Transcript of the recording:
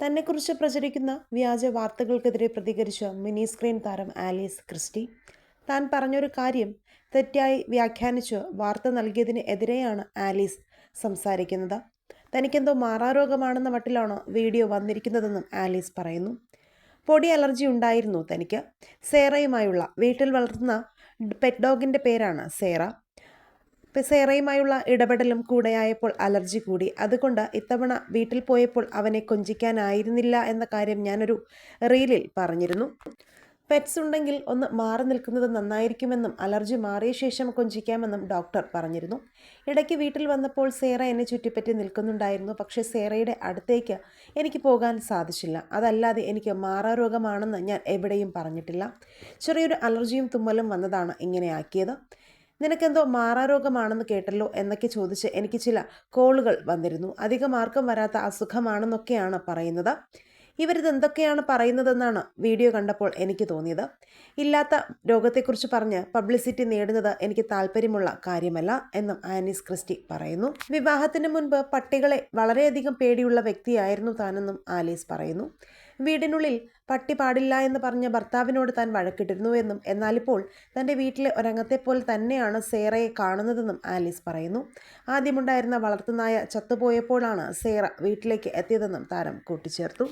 തന്നെക്കുറിച്ച് പ്രചരിക്കുന്ന വ്യാജ വാർത്തകൾക്കെതിരെ പ്രതികരിച്ച മിനി സ്ക്രീൻ താരം ആലീസ് ക്രിസ്റ്റി. താൻ പറഞ്ഞൊരു കാര്യം തെറ്റായി വ്യാഖ്യാനിച്ച് വാർത്ത നൽകിയതിന് എതിരെയാണ് ആലീസ് സംസാരിക്കുന്നത്. തനിക്കെന്തോ മാറാരോഗമാണെന്ന മട്ടിലാണോ വീഡിയോ വന്നിരിക്കുന്നതെന്നും ആലീസ് പറയുന്നു. പൊടി അലർജി ഉണ്ടായിരുന്നു തനിക്ക്. സേറയുമായുള്ള വീട്ടിൽ വളർത്തുന്ന പെറ്റ് ഡോഗിന്റെ പേരാണ് സേറ. സെറയുമായുള്ള ഇടപെടലും കൂടെയായപ്പോൾ അലർജി കൂടി. അതുകൊണ്ട് ഇത്തവണ വീട്ടിൽ പോയപ്പോൾ അവനെ കൊഞ്ചിക്കാനായിരുന്നില്ല എന്ന കാര്യം ഞാനൊരു റീലിൽ പറഞ്ഞിരുന്നു. പെറ്റ്സ് ഉണ്ടെങ്കിൽ ഒന്ന് മാറി നിൽക്കുന്നത് നന്നായിരിക്കുമെന്നും അലർജി മാറിയ ശേഷം കൊഞ്ചിക്കാമെന്നും ഡോക്ടർ പറഞ്ഞിരുന്നു. ഇടയ്ക്ക് വീട്ടിൽ വന്നപ്പോൾ സേറ എന്നെ ചുറ്റിപ്പറ്റി നിൽക്കുന്നുണ്ടായിരുന്നു. പക്ഷേ സേറയുടെ അടുത്തേക്ക് എനിക്ക് പോകാൻ സാധിച്ചില്ല. അതല്ലാതെ എനിക്ക് മാറാരോഗമാണെന്ന് ഞാൻ എവിടെയും പറഞ്ഞിട്ടില്ല. ചെറിയൊരു അലർജിയും തുമ്മലും വന്നതാണ് ഇങ്ങനെയാക്കിയത് നിനക്കെന്തോ മാറാരോഗമാണെന്ന് കേട്ടല്ലോ എന്നൊക്കെ ചോദിച്ച് എനിക്ക് ചില കോളുകൾ വന്നിരുന്നു. അധികം ആർക്കും വരാത്ത അസുഖമാണെന്നൊക്കെയാണ് പറയുന്നത്. ഇവരിത് എന്തൊക്കെയാണ് പറയുന്നതെന്നാണ് വീഡിയോ കണ്ടപ്പോൾ എനിക്ക് തോന്നിയത്. ഇല്ലാത്ത രോഗത്തെക്കുറിച്ച് പറഞ്ഞ് പബ്ലിസിറ്റി നേടുന്നത് എനിക്ക് താല്പര്യമുള്ള കാര്യമല്ല എന്നും ആനീസ് ക്രിസ്റ്റി പറയുന്നു. വിവാഹത്തിന് മുൻപ് പട്ടികളെ വളരെയധികം പേടിയുള്ള വ്യക്തിയായിരുന്നു താനെന്നും ആലീസ് പറയുന്നു. വീടിനുള്ളിൽ പട്ടി പാടില്ല എന്ന് പറഞ്ഞ ഭർത്താവിനോട് താൻ വഴക്കിട്ടിരുന്നുവെന്നും എന്നാലിപ്പോൾ തന്റെ വീട്ടിലെ ഒരംഗത്തെപ്പോലെ തന്നെയാണ് സേറയെ കാണുന്നതെന്നും ആലീസ് പറയുന്നു. ആദ്യമുണ്ടായിരുന്ന വളർത്തുനായ ചത്തുപോയപ്പോഴാണ് സേറ വീട്ടിലേക്ക് എത്തിയതെന്നും താരം കൂട്ടിച്ചേർത്തു.